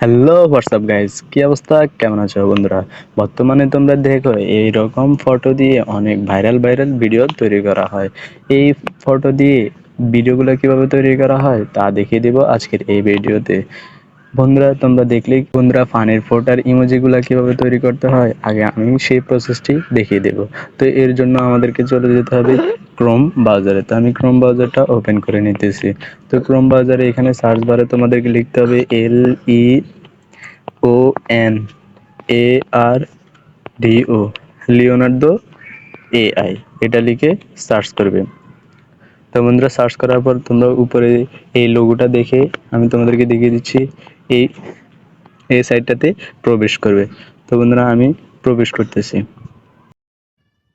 Hello WhatsApp guys কি অবস্থা? কেমন আছো বন্ধুরা? বর্তমানে তোমরা দেখো এই রকম ফটো দিয়ে অনেক ভাইরাল ভাইরাল ভিডিও তৈরি করা হয়। এই ফটো দিয়ে ভিডিওগুলো কীভাবে তৈরি করা হয় তা দেখিয়ে দিব আজকের এই ভিডিওতে বন্ধুরা, তোমরা দেখলেই বন্ধুরা, ফানের ফোটার ইমোজিগুলো কীভাবে তৈরি করতে হয়? আগে আমি সেই প্রসেসটি দেখিয়ে দেব। তো এর জন্য আমাদেরকে চলে যেতে হবে ক্রোম ব্রাউজারে তো আমি ক্রোম ব্রাউজারটা ওপেন করে নিতেছি। তো ক্রোম ব্রাউজারে এখানে সার্চ বারে তোমাদেরকে লিখতে হবে L E O N A R D O Leonardo A I এটা লিখে সার্চ করবে। তো বন্ধুরা সার্চ করার পর তোমরা উপরে এই লোগোটা দেখে আমি তোমাদেরকে দেখিয়ে দিচ্ছি, এই এই সাইটটাতে প্রবেশ করবে। তো বন্ধুরা আমি প্রবেশ করতেছি।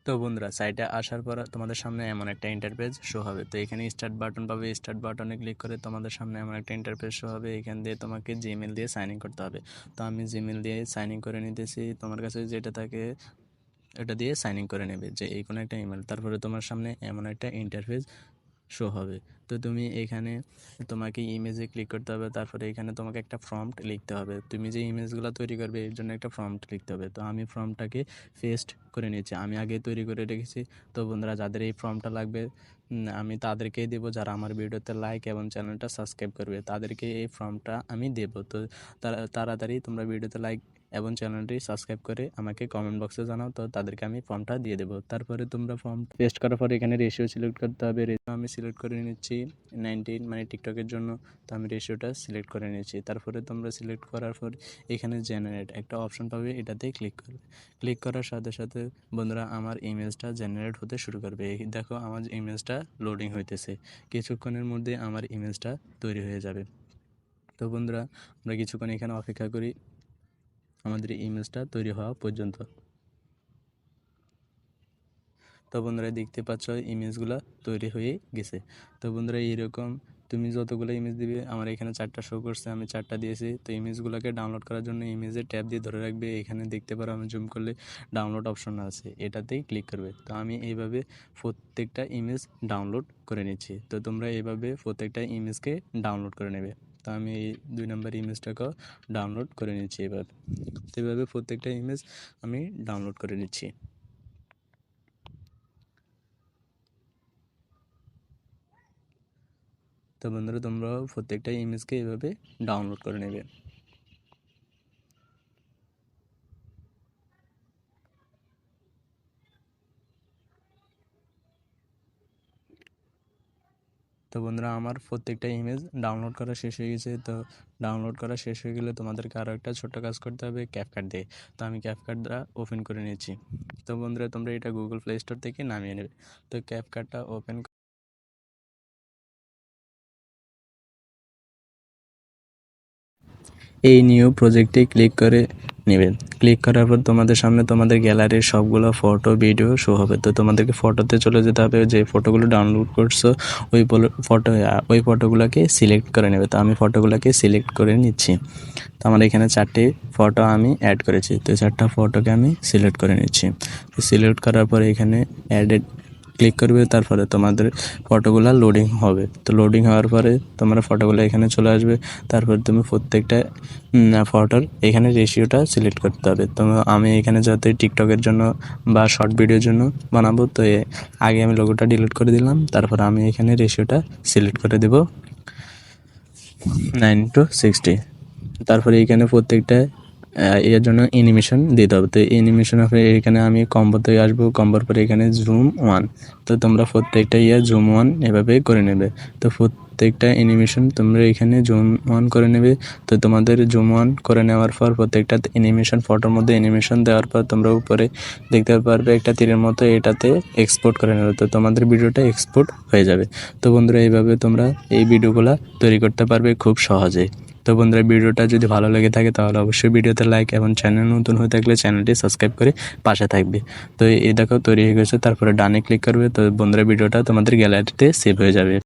তো বন্ধুরা সাইটে আসার পর তোমাদের সামনে এমন একটা ইন্টারপেজ শো হবে। তো এখানে স্টার্ট বাটন পাবে স্টার্ট বাটনে ক্লিক করে তোমাদের সামনে এমন একটা ইন্টারপেজ শো হবে। এখান দিয়ে তোমাকে জিমেল দিয়ে সাইন ইন করতে হবে। তো আমি জিমেল দিয়ে সাইন ইন করে নিতেছি। তোমার কাছে যেটা থাকে এটা দিয়ে সাইন ইন করে নেবে যে এই কোনো একটা ইমেল তারপরে তোমার সামনে এমন একটা ইন্টারফেস শো হবে। তো তুমি এখানে তোমাকে ইমেজে ক্লিক করতে হবে, তারপরে এখানে তোমাকে একটা ফর্মট লিখতে হবে। তুমি যে ইমেজগুলো তৈরি করবে, এর জন্য একটা ফর্মট লিখতে হবে। তো আমি ফর্মটাকে পেস্ট করে নিয়েছি। আমি আগে তৈরি করে রেখেছি। তো বন্ধুরা, যাদের এই ফর্মটা লাগবে আমি তাদেরকেই দেবো যারা আমার ভিডিওতে লাইক এবং চ্যানেলটা সাবস্ক্রাইব করবে। তাদেরকে এই ফর্মটা আমি দেবো। তো তাড়াতাড়ি তোমরা ভিডিওতে লাইক এবং চ্যানেলটি সাবস্ক্রাইব করে আমাকে কমেন্ট বক্সে জানাও। তো তাদেরকে আমি ফর্মটা দিয়ে দেবো। তারপরে তোমরা ফর্ম পেস্ট করার পরে এখানে রেশিও সিলেক্ট করতে হবে। রেশিও আমি সিলেক্ট করে নিচ্ছি নাইনটিন মানে টিকটকের জন্য। তো আমি রেশিওটা সিলেক্ট করে নিচ্ছি। তারপরে তোমরা সিলেক্ট করার পর এখানে জেনারেট একটা অপশন পাবে। এটাতে ক্লিক করবে। ক্লিক করার সাথে সাথে বন্ধুরা, আমার ইমেজটা জেনারেট হতে শুরু করবে। দেখো, আমার ইমেজটা লোডিং হইতেছে। কিছুক্ষণের মধ্যে আমার ইমেজটা তৈরি হয়ে যাবে। তো বন্ধুরা, আমরা কিছুক্ষণ এখানে অপেক্ষা করি আমাদের ইমেজটা তৈরি হওয়া পর্যন্ত। তো বন্ধুরা, দেখতে পাচ্ছ ইমেজগুলো তৈরি হয়ে গেছে। তো বন্ধুরা, এইরকম তুমি যতগুলো ইমেজ দিবে, আমার এখানে চারটা শো করছে, আমি চারটা দিয়েছি। তো ইমেজগুলোকে ডাউনলোড করার জন্য ইমেজে ট্যাব দিয়ে ধরে রাখবে। এখানে দেখতে পারো আমি জুম করলে ডাউনলোড অপশন আছে, এটাতেই ক্লিক করবে। তো আমি এইভাবে প্রত্যেকটা ইমেজ ডাউনলোড করে নিচ্ছি। তো তোমরা এইভাবে প্রত্যেকটা ইমেজকে ডাউনলোড করে নেবে। তো আমি এই দুই নম্বর ইমেজটাকেও ডাউনলোড করে নিচ্ছি এবার। তো এইভাবে প্রত্যেকটা ইমেজ আমি ডাউনলোড করে নিচ্ছি। তো বন্ধুরা তোমরাও প্রত্যেকটা ইমেজকে এভাবে ডাউনলোড করে নেবে। তো বন্ধুরা, আমার প্রত্যেকটা ইমেজ ডাউনলোড করা শেষ হয়ে গেছে। তো ডাউনলোড করা শেষ হয়ে গেলে তোমাদেরকে আরও একটা ছোট্ট কাজ করতে হবে ক্যাপকাট দিয়ে। তো আমি ক্যাপকাট দ্বারা ওপেন করে নিচ্ছি তো বন্ধুরা, তোমরা এটা গুগল প্লে স্টোর থেকে নামিয়ে নেবে। তো ক্যাপকাটটা ওপেন এই নিউ প্রজেক্টে ক্লিক করে নেবে ক্লিক করার পর তোমাদের সামনে তোমাদের গ্যালারির সবগুলো ফটো ভিডিও শো হবে। তো তোমাদেরকে ফটোতে চলে যেতে হবে, যে ফটোগুলো ডাউনলোড করছ, ওই ফটো ওই ফটোগুলোকে সিলেক্ট করে নেবে। তো আমি ফটোগুলোকে সিলেক্ট করে নিচ্ছি। তো আমার এখানে চারটি ফটো আমি অ্যাড করেছি। তো চারটা ফটোকে আমি সিলেক্ট করে নিচ্ছি। তো সিলেক্ট করার পরে এখানে অ্যাডেড ক্লিক করবে, তারপরে তোমাদের ফটোগুলো লোডিং হবে। তো লোডিং হওয়ার পরে তোমরা ফটোগুলো এখানে চলে আসবে, তারপর তুমি প্রত্যেকটা ফটোর এখানে রেশিওটা সিলেক্ট করতে হবে। তো আমি এখানে যাতে টিকটকের জন্য বা শর্ট ভিডিওর জন্য বানাবো, তো আগে আমি লোগোটা ডিলিট করে দিলাম, তারপর আমি এখানে রেশিওটা সিলেক্ট করে দেব। নাইন টু সিক্সটি তারপরে এখানে প্রত্যেকটা এর জন্য অ্যানিমেশন দিতে হবে। তো অ্যানিমেশন এখানে আমি কম্বোতে আসব। কম্বোর পরে এখানে জুম ওয়ান তো তোমরা প্রত্যেকটা ইয়ে জুম ওয়ান এভাবে করে নেবে। তো প্রত্যেকটা অ্যানিমেশন তোমরা এখানে জুম ওয়ান করে নেবে। তো তোমাদের জুম ওয়ান করে নেওয়ার পর প্রত্যেকটা অ্যানিমেশন ফটোর মধ্যে অ্যানিমেশন দেওয়ার পর তোমরা উপরে দেখতে পারবে একটা তীরের মতো এটাতে এক্সপোর্ট করে নেবে। তো তোমাদের ভিডিওটা এক্সপোর্ট হয়ে যাবে। তো বন্ধুরা, এইভাবে তোমরা এই ভিডিওগুলো তৈরি করতে পারবে খুব সহজে তো বন্ধুরা, ভিডিওটা যদি ভালো লেগে থাকে তাহলে অবশ্যই ভিডিওতে লাইক এবং চ্যানেল নতুন হয়ে থাকলে চ্যানেলটি সাবস্ক্রাইব করে পাশে থাকবে। তো এই দেখো, তৈরি হয়ে গেছে, তারপরে ডানে ক্লিক করবে, তো বন্ধুরা, ভিডিওটা তোমাদের গ্যালারিতে সেভ হয়ে যাবে।